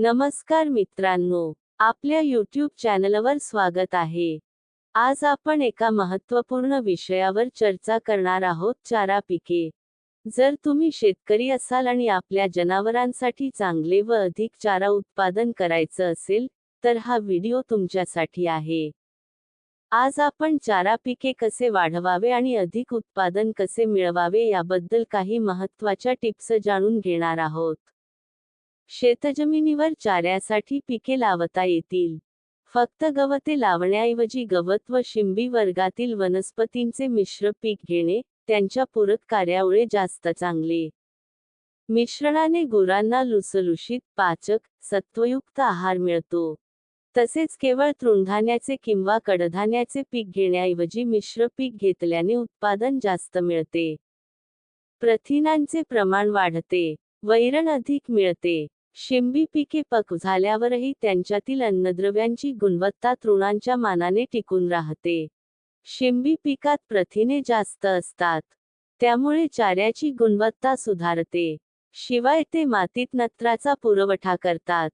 नमस्कार मित्रांनो आपल्या यूट्यूब चॅनलवर स्वागत आहे. आज आपण एका महत्त्वपूर्ण विषयावर चर्चा करणार आहोत चारा पिके. जर तुम्ही शेतकरी असाल आणि आपल्या जनावरांसाठी चांगले व अधिक चारा उत्पादन करायचं असेल तर हा व्हिडिओ तुमच्यासाठी आहे. आज आपण चारा पिके कसे वाढवावे आणि अधिक उत्पादन कसे मिळवावे याबद्दल काही महत्त्वाच्या टिप्स जाणून घेणार आहोत. शेतजमिनीवर चाऱ्यासाठी पिके लावता येतील. फक्त गवते लावण्याऐवजी गवत व शिंबी वर्गातील वनस्पतींचे मिश्र पीक घेणे त्यांच्या पूरक कार्यामुळे जास्त चांगले. मिश्रणाने गुरांना लुसलुशीत पाचक सत्वयुक्त आहार मिळतो. तसेच केवळ तृणधान्याचे किंवा कडधान्याचे पीक घेण्याऐवजी मिश्र पीक घेतल्याने उत्पादन जास्त मिळते. प्रथिनांचे प्रमाण वाढते. वैरण अधिक मिळते. शिंबी पिके पक झाल्यावरही त्यांच्यातील अन्नद्रव्यांची गुणवत्ता तृणांच्या मानाने टिकून राहते. शिंबी पिकात प्रथिने जास्त असतात. त्यामुळे चाऱ्याची गुणवत्ता सुधारते. शिवाय ते मातीत नत्राचा पुरवठा करतात.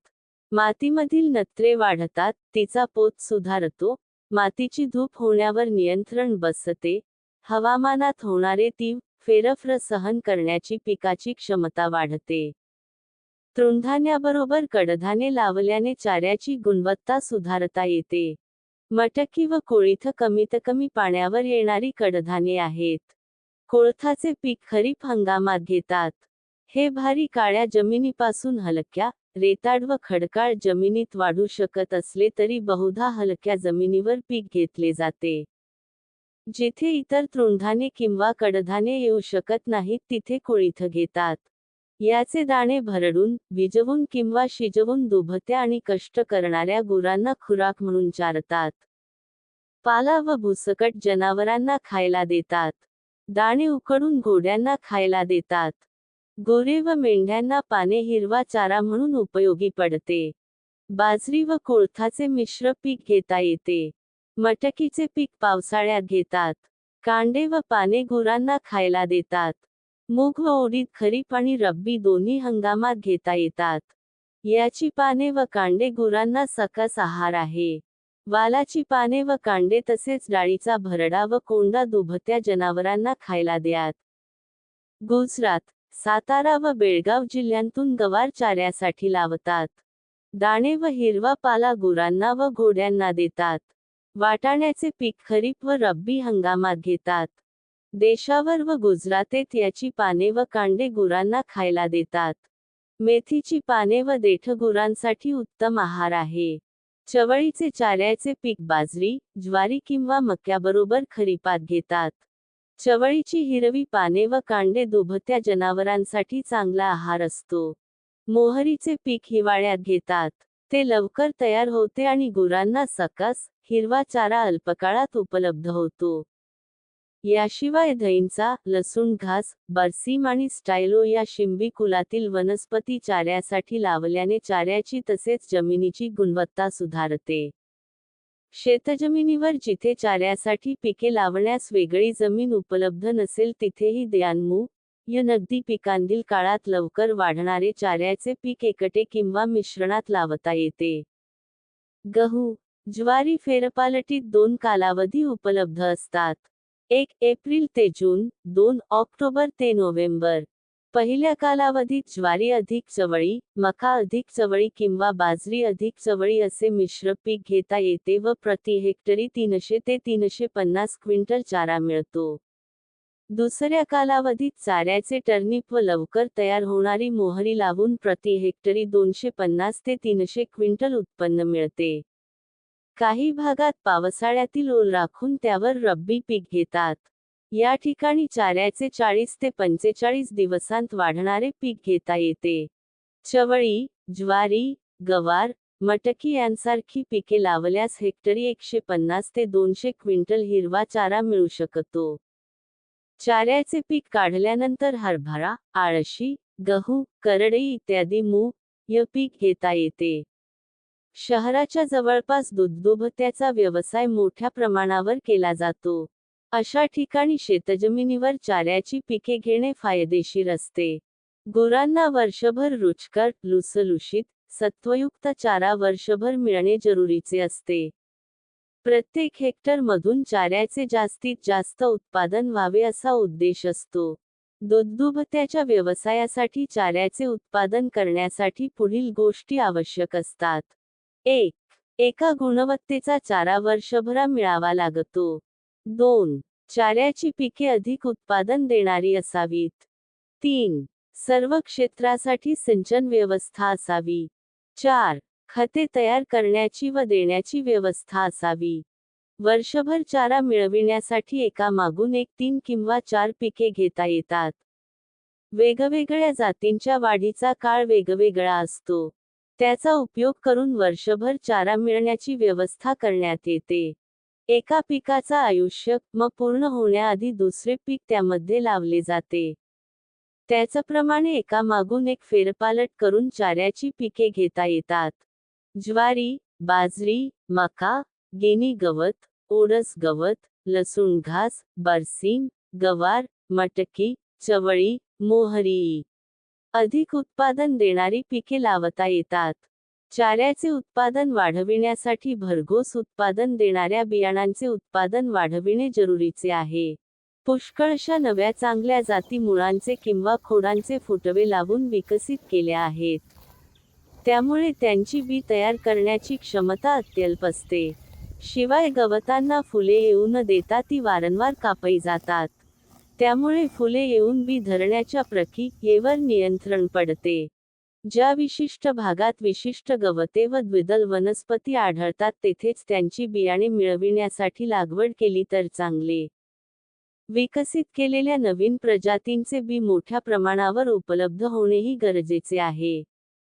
मातीमधील नत्रे वाढतात तिचा पोत सुधारतो मातीची धूप होण्यावर नियंत्रण बसते हवामानात होणारे तीव फेरफर सहन करण्याची पिकाची क्षमता वाढते. तृणधान्याबरोबर कडधान्ये लावल्याने चाऱ्याची गुणवत्ता सुधारता येते. मटकी व कोळीथ कमीत कमी पाण्यावर येणारी कडधान्ये आहेत. कोळथाचे पीक खरीप हंगामात घेतात. हे भारी काळ्या जमिनीपासून हलक्या रेताड व खडकाळ जमिनीत वाढू शकत असले तरी बहुधा हलक्या जमिनीवर पीक घेतले जाते. जिथे इतर तृणधान्ये किंवा कडधान्ये येऊ शकत नाहीत तिथे कोळीथ घेतात. याचे दाणे भरडून विजवून किंवा शिजवून दुभत्या आणि कष्ट करणाऱ्या गुरांना खुराक म्हणून चारतात. पाला व भुसकट जनावरांना खायला देतात. दाणे उकडून घोड्यांना खायला देतात. गोरे व मेंढ्यांना पाने हिरवा चारा म्हणून उपयोगी पडते. बाजरी व कोळथाचे मिश्र पीक घेता येते. मटकीचे पीक पावसाळ्यात घेतात. कांडे व पाने गुरांना खायला देतात. मूग व उडीद खरीप आणि रब्बी दोन्ही हंगामात घेता येतात. याची पाने व कांडे गुरांना सकस आहार आहे. वालाची पाने व कांडे तसेच डाळीचा भरडा व कोंडा दुभत्या जनावरांना खायला द्यात. गुजरात सातारा व बेळगाव जिल्ह्यांतून गवार चाऱ्यासाठी लावतात. दाणे व हिरवा पाला गुरांना व घोड्यांना देतात. वाटाण्याचे पीक खरीप व रब्बी हंगामात घेतात. देशावर व गुजरातेत याची पाने व कांडे गुरांना खायला देतात. मेथीची पाने व देठ गुरांसाठी उत्तम आहार आहे. चवळीचे चाऱ्याचे पीक बाजरी ज्वारी किंवा मक्याबरोबर खरीपात घेतात. चवळीची हिरवी पाने व कांडे दुभत्या जनावरांसाठी चांगला आहार असतो. मोहरीचे पीक हिवाळ्यात घेतात. ते लवकर तयार होते आणि गुरांना सकस हिरवा चारा अल्पकाळात उपलब्ध होतो. याशिवाय धैंचा लसूण घास बर्सीम आणि स्टायलो या शिंबी कुलातील वनस्पती चाऱ्यासाठी लावल्याने चाऱ्याची तसेच जमिनीची गुणवत्ता सुधारते. शेतजमिनीवर जिथे चाऱ्यासाठी पिके लावण्यास वेगळी जमीन उपलब्ध नसेल तिथेही द्यानमू. य नगदी पिकांतील काळात लवकर वाढणारे चाऱ्याचे पीक एकटे किंवा मिश्रणात लावता येते. गहू ज्वारी फेरपालटीत दोन कालावधी उपलब्ध असतात. एक एप्रिल ते जून दोन ऑक्टोबर ते नोव्हेंबर. पहिल्या कालावधीत ज्वारी अधिक चवळी मका अधिक चवळी किंवा बाजरी अधिक चवळी असे मिश्र पीक घेता येते व प्रति हेक्टरी तीनशे ते तीनशे पन्नास क्विंटल चारा मिळतो. दुसऱ्या कालावधीत चाऱ्याचे टर्निप व लवकर तयार होणारी मोहरी लावून प्रति हेक्टरी दोनशे पन्नास ते तीनशे क्विंटल उत्पन्न मिळते. काही भागात पावसाळ्यातील ओल राखून त्यावर रब्बी पीक घेतात. या ठिकाणी चाऱ्याचे चाळीस ते पंचेचाळीस दिवसांत वाढणारे पीक घेता येते. चवळी ज्वारी गवार मटकी यांसारखी पिके लावल्यास हेक्टरी एकशे पन्नास ते दोनशे क्विंटल हिरवा चारा मिळू शकतो. चाऱ्याचे पीक काढल्यानंतर हरभरा आळशी गहू करडई इत्यादी मूग य पीक घेता येते. शहराच्या जवळपास दुग्धोभत्याचा व्यवसाय मोठ्या प्रमाणावर केला जातो. अशा ठिकाणी शेतजमिनीवर चाऱ्याची पिके घेणे फायदेशीर असते. गुरांना वर्षभर रुचकर लुसलुशीत सत्वयुक्त चारा वर्षभर मिळणे जरुरीचे असते. प्रत्येक हेक्टर मधून चाऱ्याचे जास्तीत जास्त उत्पादन व्हावे असा उद्देश असतो. दुग्धुभत्याच्या व्यवसायासाठी चाऱ्याचे उत्पादन करण्यासाठी पुढील गोष्टी आवश्यक असतात. एक एका गुणवत्तेचा चारा वर्षभरा मिळावा लागतो. दोन चाऱ्याची पिके अधिक उत्पादन देणारी असावीत. तीन सर्व क्षेत्रासाठी सिंचन व्यवस्था असावी. चार खते तयार करण्याची व देण्याची व्यवस्था असावी. वर्षभर चारा मिळविण्यासाठी एका मागून एक तीन किंवा चार पिके घेता येतात. वेगवेगळ्या जातींच्या वाढीचा काळ वेगवेगळा असतो. त्याचा उपयोग करून वर्षभर चारा मिळण्याची व्यवस्था करण्यात येते. एका पिकाचा आयुष्य मग पूर्ण होण्याआधी दुसरे पीक त्यामध्ये लावले जाते. त्याचप्रमाणे एका मागून एक फेरपालट करून चाऱ्याची पिके घेता येतात. ज्वारी बाजरी मका गेनी गवत ओरस गवत लसूण घास बरसीम गवार मटकी चवळी मोहरी. अधिक उत्पादन देणारी पिके लावता येतात. चाऱ्याचे उत्पादन वाढविण्यासाठी भरघोस उत्पादन देणाऱ्या बियाणांचे उत्पादन वाढविणे जरुरीचे आहे. पुष्कळशा नव्या चांगल्या जाती मुळांचे किंवा खोडांचे फुटवे लावून विकसित केल्या आहेत. त्यामुळे त्यांची बी तयार करण्याची क्षमता अत्यल्प असते. शिवाय गवतांना फुले येऊ न देता ती वारंवार कापली जातात. त्यामुळे फुले येऊन बी धरण्याच्या प्रक्रियेवर नियंत्रण पडते. ज्या विशिष्ट भागात विशिष्ट गवते व द्विदल वनस्पती आढळतात तेथेच त्यांची बियाणे मिळविण्यासाठी लागवड केली तर चांगले. विकसित केलेल्या नवीन प्रजातींचे बी मोठ्या प्रमाणावर उपलब्ध होणेही गरजेचे आहे.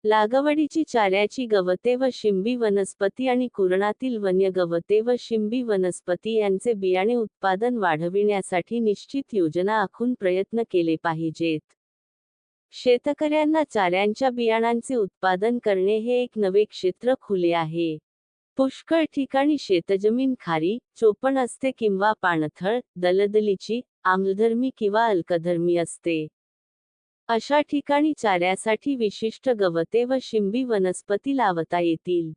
लागवडीची चाऱ्याची गवते व शिंबी वनस्पती आणि कुरणातील वन्य गवते व शिंबी वनस्पती यांचे बियाणे उत्पादन वाढविण्यासाठी निश्चित योजना आखून प्रयत्न केले पाहिजेत. शेतकऱ्यांना चाऱ्यांच्या बियाणांचे उत्पादन करणे हे एक नवे क्षेत्र खुले आहे. पुष्कळ ठिकाणी शेतजमीन खारी चोपण असते किंवा पाणथळ दलदलीची आम्लधर्मी किंवा अल्कधर्मी असते. अशा ठिकाणी चाऱ्यासाठी विशिष्ट गवते व शिंबी वनस्पती लावता येतील.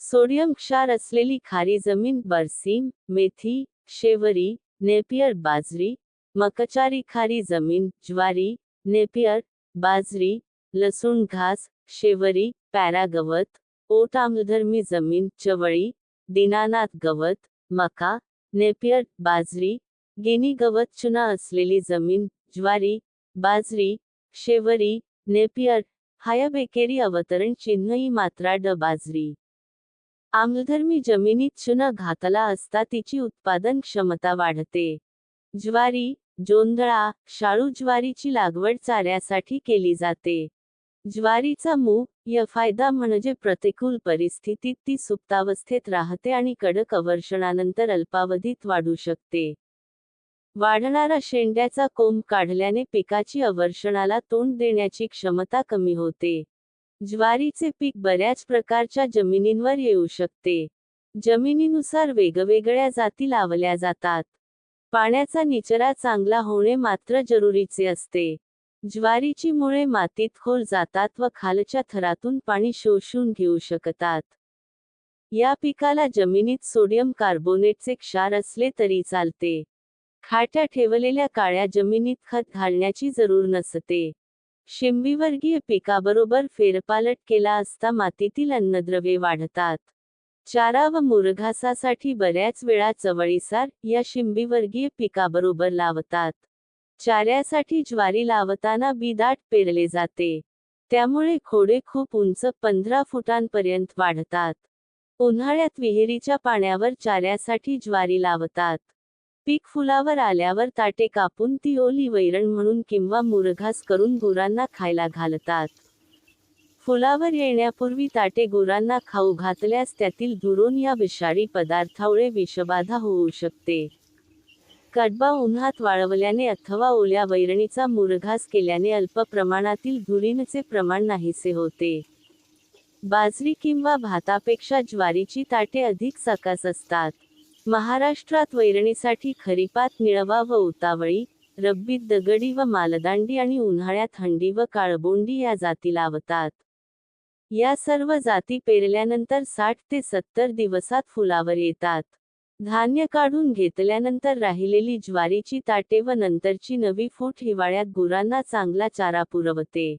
सोडियम क्षार असलेली खारी जमीन बरसीम मेथी शेवरी नेपियर बाजरी मकचारी खारी जमीन ज्वारी नेपियर बाजरी लसूण घास शेवरी पॅरागवत ओट आम्लधर्मी जमीन चवळी दीनानाथ गवत मका नेपियर बाजरी गिनी गवत चुना असलेली जमीन ज्वारी बाजरी शेवरी नेपियर हायबेकेरी अवतरण चिन्हई मात्रा ड बाजरी आम्लधर्मी जमिनीत चुना घातला असता तिची उत्पादन क्षमता वाढते. ज्वारी जोंधळा शाळू ज्वारीची लागवड चाऱ्यासाठी केली जाते. ज्वारीचा मूग या फायदा म्हणजे प्रतिकूल परिस्थितीत ती सुप्तावस्थेत राहते आणि कडक अवर्षणानंतर अल्पावधीत वाढू शकते. वाढणारा शेंड्याचा कोंब काढल्याने पिकाची अवर्षणाला तोंड देण्याची क्षमता कमी होते. ज्वारीचे पीक बऱ्याच प्रकारच्या जमिनींवर येऊ शकते. जमिनीनुसार वेगवेगळ्या जाती लावल्या जातात. पाण्याचा निचरा चांगला होणे मात्र जरुरीचे असते. ज्वारीची मुळे मातीत खोल जातात व खालच्या थरातून पाणी शोषून घेऊ शकतात. या पिकाला जमिनीत सोडियम कार्बोनेटचे क्षार असले तरी चालते. खाट्या ठेवलेल्या काळ्या जमिनीत खत घालण्याची जरूर नसते. शिंबीवर्गीय पिकाबरोबर फेरपालट केला असता मातीतील अन्नद्रव्ये वाढतात. चारा व मुरघासासाठी बऱ्याच वेळा चवळीसार या शिंबीवर्गीय पिकाबरोबर लावतात. चाऱ्यासाठी ज्वारी लावताना बिदाट पेरले जाते. त्यामुळे खोडे खूप उंच पंधरा फुटांपर्यंत वाढतात. उन्हाळ्यात विहिरीच्या पाण्यावर चाऱ्यासाठी ज्वारी लावतात. पीक फुलावर आल्यावर ताटे कापून ती ओली वैरण म्हणून किंवा मुरघास करून गुरांना खायला घालतात. फुलावर येण्यापूर्वी ताटे गुरांना खाऊ घातल्यास त्यातील धुरून या विषारी पदार्थामुळे विषबाधा होऊ शकते. कडबा उन्हात वाळवल्याने अथवा ओल्या वैरणीचा मुरघास केल्याने अल्प प्रमाणातील धुरीनचे प्रमाण नाहीसे होते. बाजरी किंवा भातापेक्षा ज्वारीची ताटे अधिक सकस असतात. महाराष्ट्रात वैरणीसाठी खरीपात निळवा व उतावळी रब्बीत दगडी व मालदांडी आणि उन्हाळ्यात हंडी व काळबोंडी या जाती लावतात. या सर्व जाती पेरल्यानंतर साठ ते सत्तर दिवसात फुलावर येतात. धान्य काढून घेतल्यानंतर राहिलेली ज्वारीची ताटे व नंतरची नवी फूट हिवाळ्यात गुरांना चांगला चारा पुरवते.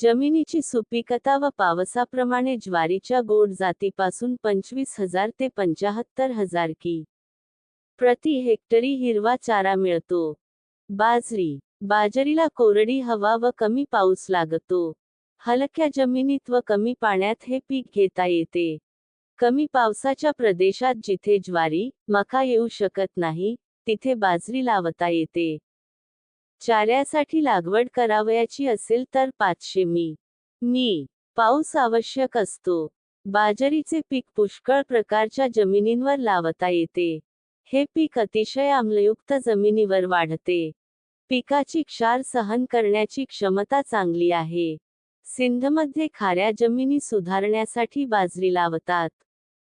जमिनीची सुपीकता व पावसाप्रमाणे ज्वारीच्या गोड जातीपासून पंचवीस हजार ते पंचाहत्तर हजार की. प्रति हेक्टरी हिरवा चारा मिळतो. बाजरी बाजरीला कोरडी हवा व कमी पाऊस लागतो. हलक्या जमिनीत व कमी पाण्यात हे पीक घेता येते. कमी पावसाच्या प्रदेशात जिथे ज्वारी मका येऊ शकत नाही तिथे बाजरी लावता येते. चाऱ्यासाठी लागवड करावयाची असेल तर पाचशे मी. मी. पाऊस आवश्यक असतो. बाजरीचे पीक पुष्कळ प्रकारच्या जमिनींवर लावता येते. हे पीक अतिशय आम्लयुक्त जमिनीवर वाढते. पिकाची क्षार सहन करण्याची क्षमता चांगली आहे. सिंधमध्ये खाऱ्या जमिनी सुधारण्यासाठी बाजरी लावतात.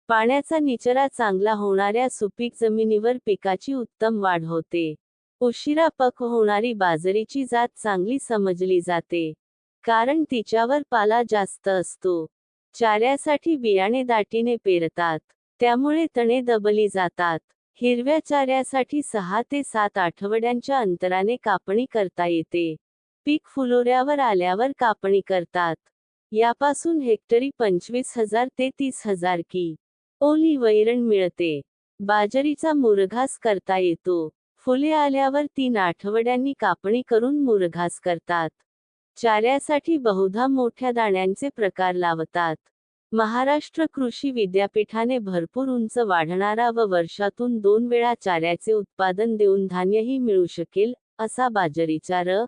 पाण्याचा निचरा चांगला होणाऱ्या सुपीक जमिनीवर पिकाची उत्तम वाढ होते. उशिरा पक होणारी बाजरीची जात चांगली समजली जाते कारण तिच्यावर पाला जास्त असतो. चाऱ्यासाठी बियाणे दाटीने पेरतात त्यामुळे तणे दबली जातात. हिरव्या चाऱ्यासाठी सहा ते सात आठवड्यांच्या अंतराने कापणी करता येते. पीक फुलोऱ्यावर आल्यावर कापणी करतात. यापासून हेक्टरी पंचवीस हजार ते तीस हजार की ओली वैरण मिळते. बाजरीचा मुरघास करता येतो. फुले आल्यावर तीन आठवड्यांनी कापणी करून मुरघास करतात. चाऱ्यासाठी बहुधा मोठ्या दाण्यांचे प्रकार लावतात. महाराष्ट्र कृषी विद्यापीठाने भरपूर उंच वाढणारा व वर्षातून दोन वेळा चाऱ्याचे उत्पादन देऊन धान्यही मिळू शकेल असा बाजरीचा र.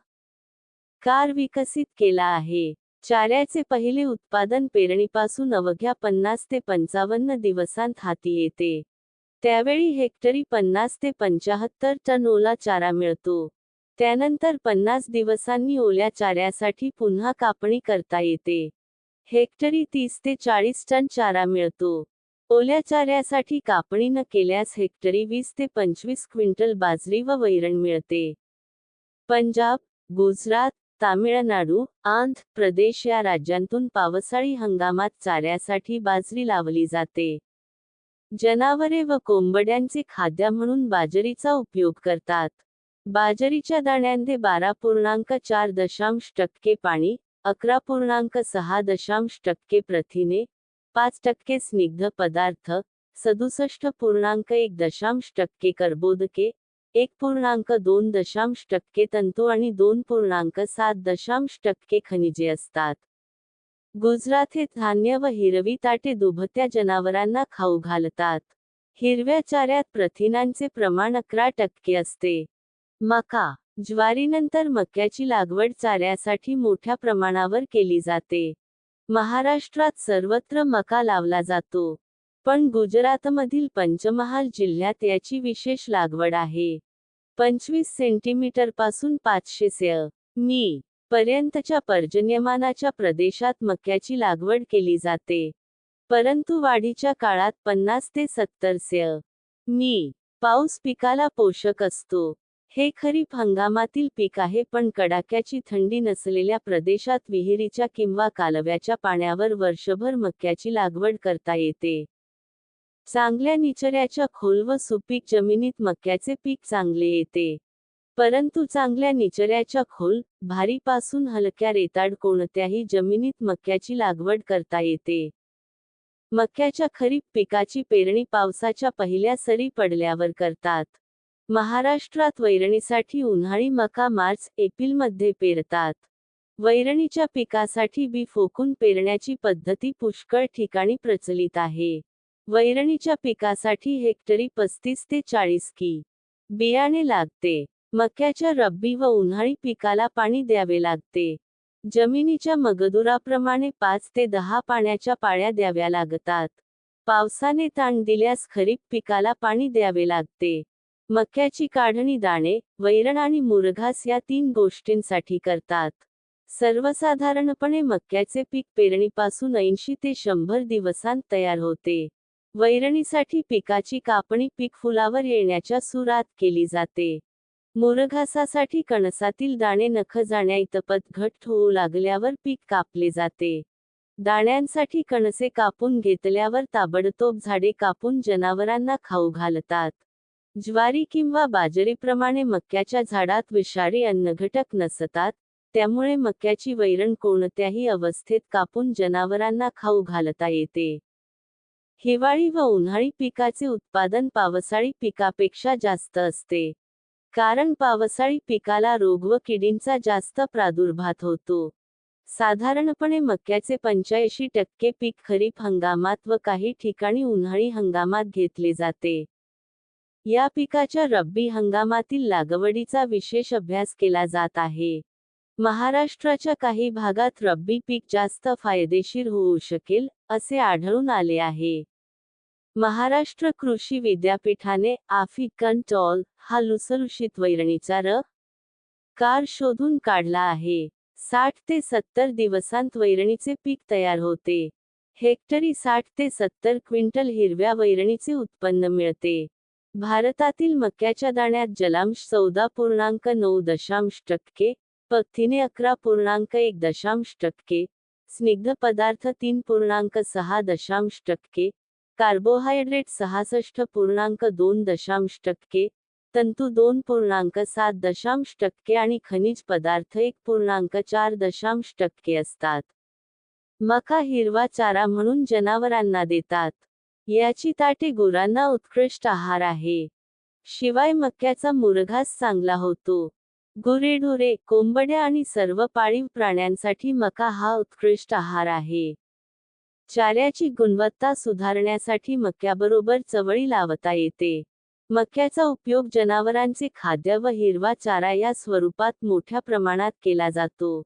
कार विकसित केला आहे. चाऱ्याचे पहिले उत्पादन पेरणीपासून अवघ्या पन्नास ते पंचावन्न दिवसांत हाती येते. त्यावेळी हेक्टरी पन्नास ते पंचाहत्तर टन ओला चारा मिळतो. त्यानंतर पन्नास दिवसांनी ओल्या चाऱ्यासाठी पुन्हा कापणी करता येते. हेक्टरी तीस ते चाळीस टन चारा मिळतो. ओल्या चाऱ्यासाठी कापणी न केल्यास हेक्टरी वीस ते पंचवीस क्विंटल बाजरी व वैरण मिळते. पंजाब गुजरात तामिळनाडू आंध्र प्रदेश या राज्यांतून पावसाळी हंगामात चाऱ्यासाठी बाजरी लावली जाते. जनावरे व कोंबड्यांचे खाद्य म्हणून बाजरीचा उपयोग करतात. बाजरीच्या दाण्यांमध्ये बारा पूर्णांक चार दशांश टक्के पाणी अकरा पूर्णांक सहा दशांश टक्के प्रथिने पाच टक्के स्निग्ध पदार्थ सदुसष्ट पूर्णांक एक दशांश टक्के कर्बोदके एक पूर्णांक दोन दशांश टक्के तंतू आणि दोन पूर्णांक सात दशांश टक्के खनिजे असतात. गुजरात हे धान्य व हिरवी ताटे दुभत्या जनावरांना खाऊ घालतात. हिरव्या चाऱ्यात प्रथिनांचे प्रमाण अकरा टक्के असते. मका ज्वारीनंतर मक्याची लागवड चाऱ्यासाठी मोठ्या प्रमाणावर केली जाते. महाराष्ट्रात सर्वत्र मका लावला जातो. पण गुजरातमधील पंचमहाल जिल्ह्यात याची विशेष लागवड आहे. पंचवीस सेंटीमीटरपासून पाचशे से. मी. पर्यंतच्या पर्जन्यमानाच्या प्रदेशात मक्याची लागवड केली जाते. परंतु वाढीच्या काळात पन्नास ते सत्तर सेअ मी पाऊस पिकाला पोषक असतो. हे खरीप हंगामातील पीक आहे पण कडाक्याची थंडी नसलेल्या प्रदेशात विहिरीच्या किंवा कालव्याच्या पाण्यावर वर्षभर मक्याची लागवड करता येते. चांगल्या निचऱ्याच्या खोल व सुपीक जमिनीत मक्याचे पीक चांगले येते. परंतु चांगल्या निचऱ्याच्या खोल भारीपासून हलक्या रेताड कोणत्याही जमिनीत मक्याची लागवड करता येते. मक्याच्या खरीप पिकाची पेरणी पावसाच्या पहिल्या सरी पडल्यावर करतात. महाराष्ट्रात वैरणीसाठी उन्हाळी मका मार्च एप्रिलमध्ये पेरतात. वैरणीच्या पिकासाठी बी फोकून पेरण्याची पद्धती पुष्कळ ठिकाणी प्रचलित आहे. वैरणीच्या पिकासाठी हेक्टरी पस्तीस ते चाळीस की बियाणे लागते. मक्याच्या रब्बी व उन्हाळी पिकाला पाणी द्यावे लागते. जमिनीच्या मगदुराप्रमाणे पाच ते दहा पाण्याच्या पाळ्या द्याव्या लागतात. पावसाने ताण दिल्यास खरीप पिकाला पाणी द्यावे लागते. मक्याची काढणी दाणे वैरण आणि मुरघास या तीन गोष्टींसाठी करतात. सर्वसाधारणपणे मक्याचे पीक पेरणीपासून ऐंशी ते शंभर दिवसांत तयार होते. वैरणीसाठी पिकाची कापणी पीक फुलावर येण्याच्या सुरात केली जाते. मोरघासासाठी कणसातील दाणे नख जाण्याइतपत घट होऊ लागल्यावर पीक कापले जाते. दाण्यांसाठी कणसे कापून घेतल्यावर ताबडतोब झाडे कापून जनावरांना खाऊ घालतात. ज्वारी किंवा बाजरीप्रमाणे मक्याच्या झाडात विषारी अन्नघटक नसतात त्यामुळे मक्याची वैरण कोणत्याही अवस्थेत कापून जनावरांना खाऊ घालता येते. हिवाळी व उन्हाळी पिकाचे उत्पादन पावसाळी पिकापेक्षा जास्त असते. कारण पावसाळी पिकाला रोग व किडींचा जास्त प्रादुर्भाव होतो. साधारणपणे मक्याचे पंच्याऐंशी टक्के पीक खरीप हंगामात व काही ठिकाणी उन्हाळी हंगामात घेतले जाते. या पिकाच्या रब्बी हंगामातील लागवडीचा विशेष अभ्यास केला जात आहे. महाराष्ट्राच्या काही भागात रब्बी पीक जास्त फायदेशीर होऊ शकेल असे आढळून आले आहे. महाराष्ट्र कृषी विद्यापीठाने आफ्रिकन टॉल हा लुसलुषित वैरणीचा र कार शोधून काढला आहे. साठ ते सत्तर दिवसांत वैरणीचे पीक तयार होते. हेक्टरी साठ ते सत्तर क्विंटल हिरव्या वैरणीचे उत्पन्न मिळते. भारतातील मक्याच्या दाण्यात जलांश चौदा पूर्णांक नऊ दशांश टक्के पथीने अकरा पूर्णांक एक दशांश टक्के स्निग्ध पदार्थ तीन पूर्णांक सहा दशांश टक्के कार्बोहायड्रेट सहासष्ट पूर्णांक दोन दशांश टक्के तंतू दोन पूर्णांक सात दशांश टक्के आणि खनिज पदार्थ एक पूर्णांक चार दशांश टक्के असतात. मका हिरवा चारा म्हणून जनावरांना देतात. याची ताटे गुरांना उत्कृष्ट आहार आहे. शिवाय मक्याचा मुरघास चांगला होतो. गुरेढोरे कोंबड्या आणि सर्व पाळीव प्राण्यांसाठी मका हा उत्कृष्ट आहार आहे. चाऱ्याची गुणवत्ता सुधारण्यासाठी मक्याबरोबर चवळी लावता येते. मक्याचा उपयोग जनावरांचे खाद्य व हिरवा चारा या स्वरूपात मोठ्या प्रमाणात केला जातो.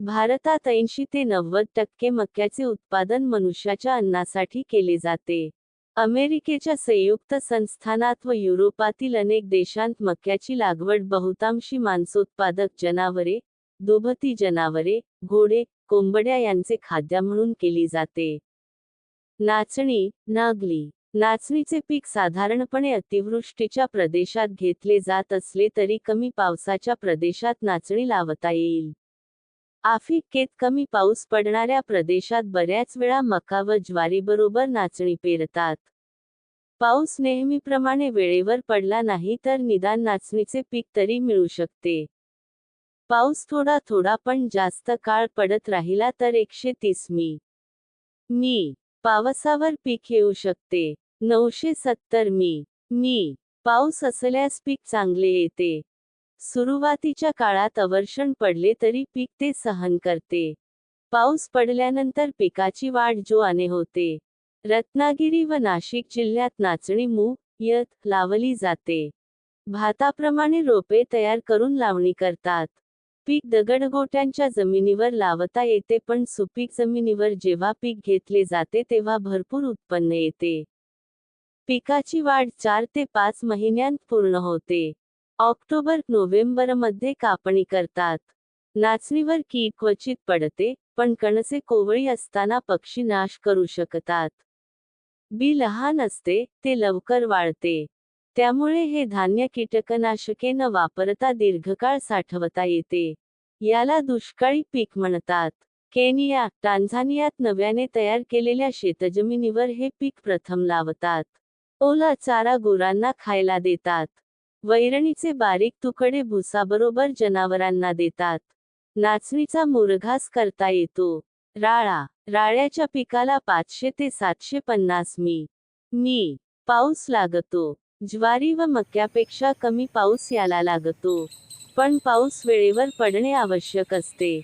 भारतात ऐंशी ते नव्वद टक्के मक्याचे उत्पादन मनुष्याच्या अन्नासाठी केले जाते. अमेरिकेच्या संयुक्त संस्थानात व युरोपातील अनेक देशांत मक्याची लागवड बहुतांशी मांसोत्पादक जनावरे दुभती जनावरे घोडे कोंबड्या यांचे खाद्य म्हणून केली जाते. नाचणी नागली. नाचणीचे पीक साधारणपणे अतिवृष्टीच्या प्रदेशात घेतले जात असले तरी कमी पावसाच्या प्रदेशात नाचणी लावता येईल. आफ्रिकेत कमी पाऊस पडणाऱ्या प्रदेशात बऱ्याच वेळा मका व ज्वारीबरोबर नाचणी पेरतात. पाऊस नेहमीप्रमाणे वेळेवर पडला नाही तर निदान नाचणीचे पीक तरी मिळू शकते. पाऊस थोडा थोडा पण जास्त काळ पडत राहिला तर एकशे तीस मी. मी. पावसावर पीक येऊ शकते. नऊशे सत्तर मी. मी. पाऊस असल्यास पीक चांगले येते. सुरुवातीच्या काळात अवर्षण पडले तरी पीक ते सहन करते. पाऊस पडल्यानंतर पिकाची वाढ जोआने होते. रत्नागिरी व नाशिक जिल्ह्यात नाचणी मूग यत लावली जाते. भाताप्रमाणे रोपे तयार करून लावणी करतात. पीक दगडगोट्यांच्या जमिनीवर लावता येते पण सुपीक जमिनीवर जेव्हा पीक घेतले जाते तेव्हा भरपूर उत्पन्न येते. पिकाची वाढ चार ते पाच महिन्यांत पूर्ण होते. ऑक्टोबर नोव्हेंबरमध्ये कापणी करतात. नाचणीवर कीड क्वचित पडते पण कणसे कोवळी असताना पक्षी नाश करू शकतात. बी लहान असते ते लवकर वाळते. त्यामुळे हे धान्य कीटकनाशके न वापरता दीर्घकाळ साठवता येते. याला दुष्काळी पीक म्हणतात. केनिया टांझानियात नव्याने तयार केलेल्या शेतजमिनीवर हे पीक प्रथम लावतात. ओला चारा गुरांना खायला देतात. वैरणीचे बारीक तुकडे भुसाबरोबर जनावरांना देतात. नाचणीचा मुरघास करता येतो. राळा राळ्याच्या पिकाला पाचशे ते सातशे पन्नास मी. मी. पाऊस लागतो. ज्वारी व मक्यापेक्षा कमी पाऊस याला लागतो. पण पाऊस वेळेवर पडणे आवश्यक असते.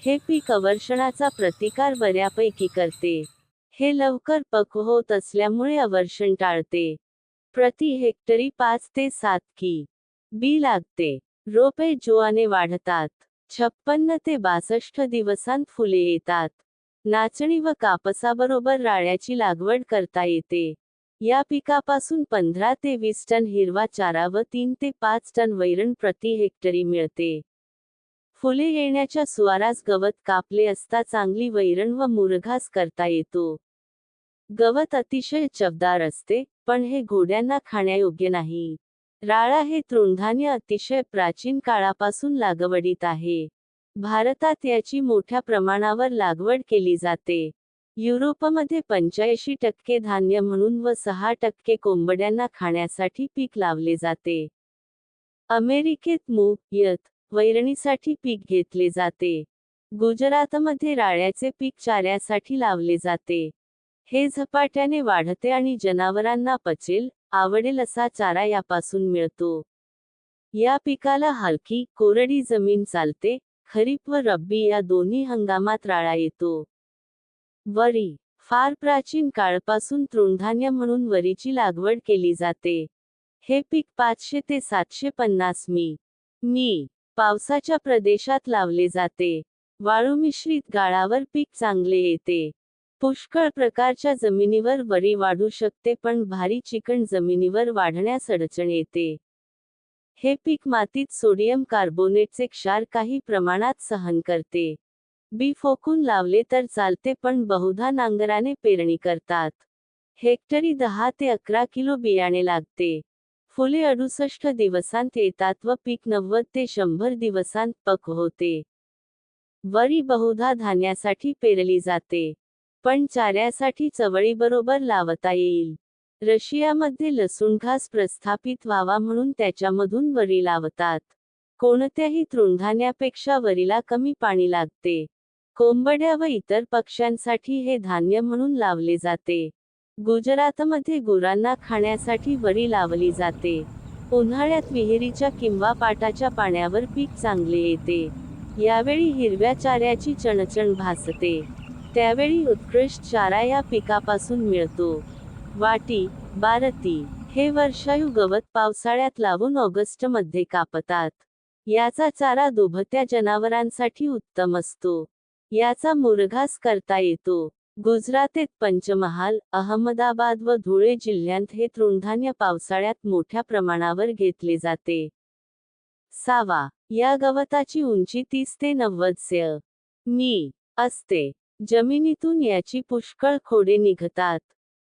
हे पीक अवर्षणाचा प्रतिकार बऱ्यापैकी करते. हे लवकर पक होत असल्यामुळे अवर्षण टाळते. प्रति हेक्टरी पाच ते सात की. बी लागते. रोपे जोआने वाढतात. छप्पन्न ते बासष्ट दिवसांत फुले येतात. नाचणी व कापसाबरोबर राळ्याची लागवड करता येते. या पिकापासून पंधरा ते वीस टन हिरवा चारा व तीन ते पाच टन वैरण प्रति हेक्टरी मिळते. फुले येण्याच्या सुवारास गवत कापले असता चांगली वैरण व मुरघास करता येतो. गवत अतिशय चवदार असते पण हे घोड्यांना खाण्यायोग्य नाही. राळा हे तृणधान्य अतिशय प्राचीन काळापासून लागवडीत आहे. भारतात याची मोठ्या प्रमाणावर लागवड केली जाते. युरोपमध्ये पंच्याऐंशी टक्के धान्य म्हणून व सहा टक्के कोंबड्यांना खाण्यासाठी पीक लावले जाते. अमेरिकेत मूग यत वैरणीसाठी पीक घेतले जाते. गुजरातमध्ये राळ्याचे पीक चाऱ्यासाठी लावले जाते. हे झपाट्याने वाढते आणि जनावरांना पचेल आवडेल असा चारा यापासून मिळतो. या पिकाला हलकी कोरडी जमीन चालते खरीप व रब्बी या दोन्ही हंगामात राळा येतो. वरी फार प्राचीन काळपासून तृणधान्य म्हणून वरीची लागवड केली जाते. हे पीक पाचशे ते सातशे पन्नास मी मी पावसाच्या प्रदेशात लावले जाते. वाळू मिश्रित गाळावर पीक चांगले येते. पुष्कळ प्रकारच्या जमिनीवर वरी वाढू शकते पण भारी चिकण जमिनीवर वाढण्यास अडचण येते. हे पीक मातीत सोडियम कार्बोनेटचे क्षार काही प्रमाणात सहन करते. बी फोकून लावले तर चालते पण बहुधा नांगराने पेरणी करतात. हेक्टरी दहा ते अकरा किलो बियाणे लागते. फुले अडुसष्ट दिवसांत येतात व पीक नव्वद ते शंभर दिवसांत पक होते. वरी बहुधा धान्यासाठी पेरली जाते. पण चाऱ्यासाठी चवळीबरोबर लावता येईल. रशियामध्ये लसूण घास प्रस्थापित व्हावा म्हणून त्याच्यामधून वरी लावतात. कोणत्याही तृणधान्यापेक्षा वरीला कमी पाणी लागते. कोंबड्या व इतर पक्ष्यांसाठी हे धान्य म्हणून लावले जाते. गुजरातमध्ये गुरांना खाण्यासाठी वरी लावली जाते. उन्हाळ्यात विहिरीच्या किंवा पाटाच्या पाण्यावर पीक चांगले येते. यावेळी हिरव्या चाऱ्याची चणचण भासते. त्यावेळी उत्कृष्ट चारा या पिकापासून मिळतो. वाटी बारती हे वर्षायू गवत पावसाळ्यात लावून ऑगस्टमध्ये कापतात. याचा चारा दुभत्या जनावरांसाठी उत्तम असतो. याचा मुरघास करता येतो. गुजरातेत पंचमहाल अहमदाबाद व धुळे जिल्ह्यांत हे तृणधान्य पावसाळ्यात मोठ्या प्रमाणावर घेतले जाते. सावा या गवताची उंची तीस ते नव्वद से. मी असते. जमिनीतून याची पुष्कळ खोडे निघतात.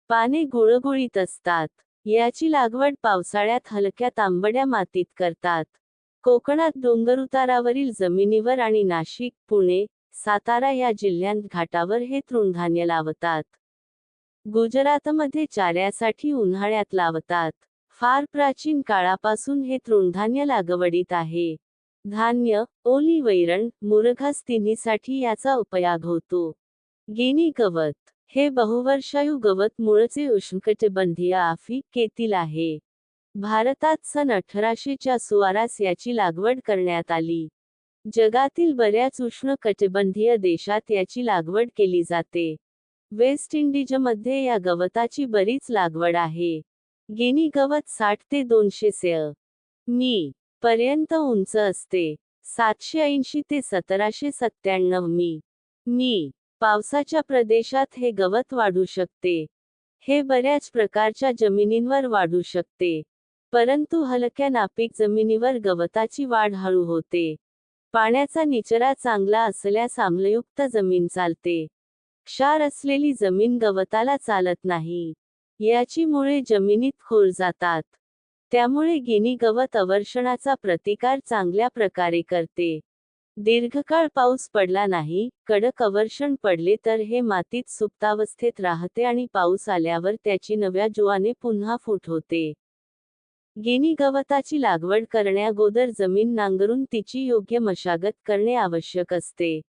पाने गुळगुळीत असतात. याची लागवड पावसाळ्यात हलक्या तांबड्या मातीत करतात. कोकणात डोंगरउतारावरील जमिनीवर आणि नाशिक पुणे सातारा या जिल्ह्यांत घाटावर हे तृणधान्य लावतात. गुजरातमध्ये चाऱ्यासाठी उन्हाळ्यात लावतात. फार प्राचीन काळापासून हे तृणधान्य लागवडीत आहे. धान्य ओली वैरण मुरघास तिन्हीसाठी याचा उपयोग होतो. गिनी गवत हे बहुवर्षायू गवत मूळचे उष्णकटिबंधीय आफ्रिकेतील आहे. भारतात सन अठराशेच्या सुवारास याची लागवड करण्यात आली. जगातील बऱ्याच उष्ण कटिबंधीय देशात याची लागवड केली जाते. वेस्ट इंडिजमध्ये या गवताची बरीच लागवड आहे. गिनी गवत साठ ते दोनशे से मी पर्यंत उंच असते. सातशे ऐंशी ते सतराशे सत्त्याण्णव मी. मी पावसाच्या प्रदेशात हे गवत वाढू शकते. हे बऱ्याच प्रकारच्या जमिनींवर वाढू शकते. परंतु हलक्या नापीक जमिनीवर गवताची वाढ हळू होते. पाण्याचा निचरा चांगला असल्यास आम्लयुक्त जमीन चालते. क्षार असलेली जमीन गवताला चालत नाही. याची मुळे जमिनीत खोल जातात. त्यामुळे गिनी गवत अवर्षणाचा प्रतिकार चांगल्या प्रकारे करते. दीर्घकाळ पाऊस पडला नाही कडक अवर्षण पडले तर हे मातीत सुप्तावस्थेत राहते आणि पाऊस आल्यावर त्याची नव्या जुवाने पुन्हा फूट होते. गिनी गवताची लागवड करण्यागोदर जमीन नांगरून तिची योग्य मशागत करणे आवश्यक असते.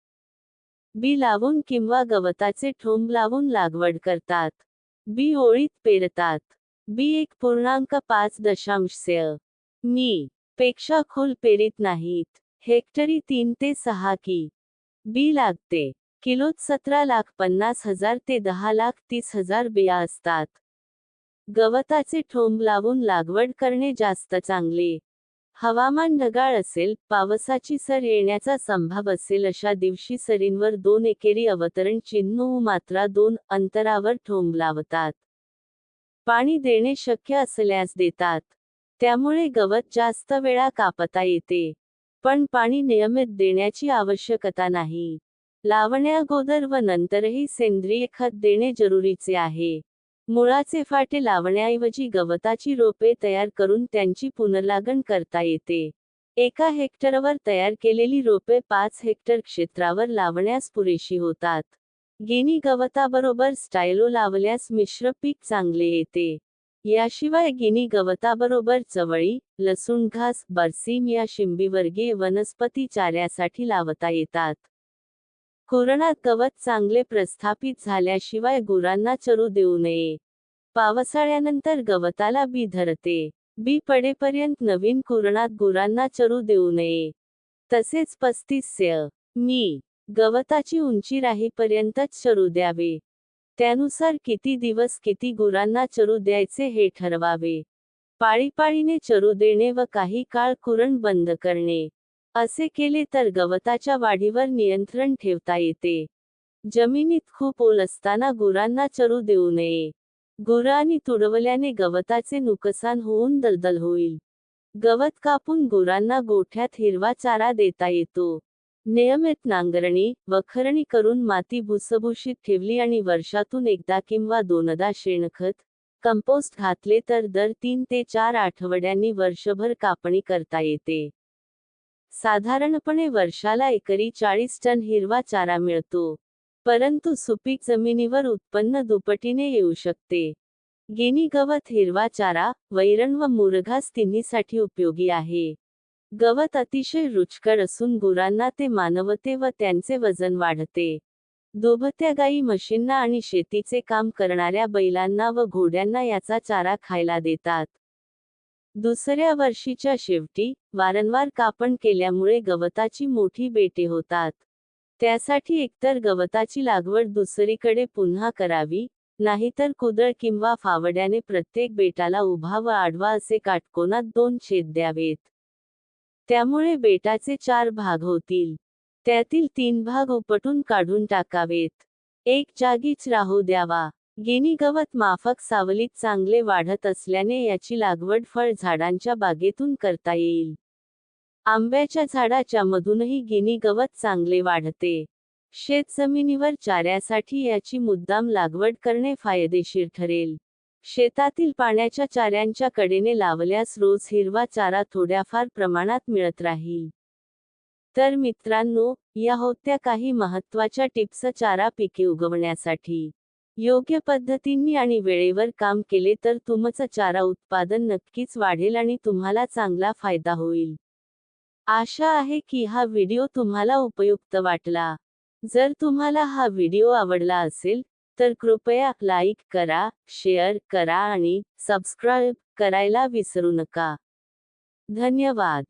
बी लावून किंवा गवताचे ठोंब लावून लागवड करतात. बी ओळीत पेरतात. बी एक पूर्णांक पाच दशांश मी पेक्षा खोल पेरीत नाहीत. हेक्टरी तीन ते सहा की. बी लागते. किलोत सतरा लाख पन्नास हजार ते दहा लाख तीस हजार बिया असतात. गवताचे ठोंब लावून लागवड करणे जास्त चांगले. हवामान ढगाळ असेल पावसाची सर येण्याचा संभाव असेल अशा दिवशी सरींवर दोन एकेरी अवतरण चिन्ह मात्रा दोन अंतरावर ठोंब लावतात. पाणी देणे शक्य असल्यास देतात. त्यामुळे गवत जास्त वेळा कापता येते. पण पाणी नियमित देण्याची आवश्यकता नाही. लावण्याअगोदर व नंतरही सेंद्रिय खत देणे जरुरीचे आहे. मुळाचे फाटे लावण्याऐवजी गवताची रोपे तयार करून त्यांची पुनर्लागण करता येते. एका हेक्टरवर तयार केलेली रोपे पाच हेक्टर क्षेत्रावर लावण्यास पुरेशी होतात. गिनी गवताबरोबर स्टायलो लावल्यास मिश्र पीक चांगले येते. याशिवाय गिनी गवताबरोबर चवळी लसूण घास बरसीम या शिंबीवर्गीय वनस्पती चाऱ्यासाठी लावता येतात. कुरणात गवत चांगले प्रस्थापित झाल्याशिवाय गुरांना चरू देऊ नये. पावसाळ्यानंतर गवताला बी धरते. बी पडेपर्यंत नवीन कुरणात गुरांना चरू देऊ नये. तसेच पस्तीस मी. गवताची उंची राहीपर्यंतच चरू द्यावे. त्यानुसार किती दिवस किती गुरांना चरू द्यायचे हे ठरवावे. पाळीपाळीने चरू देणे व काही काळ कुरण बंद करणे. असे केले तर गवताच्या वाढीवर नियंत्रण ठेवता येते. जमिनीत खूप ओल असताना गुरांना चरू देऊ नये. गुरांनी तुडवल्याने गवताचे नुकसान होऊन दलदल होईल. गवत कापून गुरांना गोठ्यात हिरवा चारा देता येतो. नियमित नांगरणी वखरणी करून माती भुसभुशीत ठेवली आणि वर्षातून एकदा किंवा दोनदा शेणखत कंपोस्ट घातले तर दर तीन ते चार आठवड्यांनी वर्षभर कापणी करता येते. साधारणपणे वर्षाला एकरी चाळीस टन हिरवा चारा मिळतो परंतु सुपीक जमिनीवर उत्पन्न दुपटीने येऊ शकते. गिनी गवत हिरवा चारा वैरण व मुरघास तिन्हीसाठी उपयोगी आहे. गवत अतिशय रुचकर असून गुरांना ते मानवते व त्यांचे वजन वाढते. दुभत्या गाई म्हशींना आणि शेतीचे काम करणाऱ्या बैलांना व घोड्यांना याचा चारा खायला देतात. दुसऱ्या वर्षीच्या शेवटी वारंवार कापण केल्यामुळे गवताची मोठी बेटे होतात. त्यासाठी एकतर गवताची लागवड दुसरीकडे पुन्हा करावी नाहीतर कुदळ किंवा फावड्याने प्रत्येक बेटाला उभा व आडवा असे काटकोनात दोन छेद द्यावेत. त्यामुळे बेटाचे चार भाग होतील. त्यातील तीन भाग उपटून काढून टाकावेत. एक जागीच राहू द्यावा. गिनी गवत माफक सावलीत चांगले वाढत असल्याने याची लागवड फळ झाडांच्या बागेतून करता येईल. आंब्याच्या झाडाच्या मधूनही गिनी गवत चांगले वाढते. शेत जमिनीवर चाऱ्यासाठी याची मुद्दाम लागवड करणे फायदेशीर ठरेल. शेतातील पाण्याच्या चाऱ्यांच्या कडेने लावल्यास रोज हिरवा चारा थोड्याफार प्रमाणात मिळत राहील. तर मित्रांनो या होत्या काही महत्त्वाच्या टिप्स चारा पिके उगवण्यासाठी. योग्य पद्धतींनी आणि वेळेवर काम केले तर तुमचं चारा उत्पादन नक्कीच वाढेल आणि तुम्हाला चांगला फायदा होईल. आशा आहे की हा व्हिडिओ तुम्हाला उपयुक्त वाटला. जर तुम्हाला हा व्हिडिओ आवडला असेल तर कृपया लाईक करा शेअर करा आणि सबस्क्राईब करायला विसरू नका. धन्यवाद.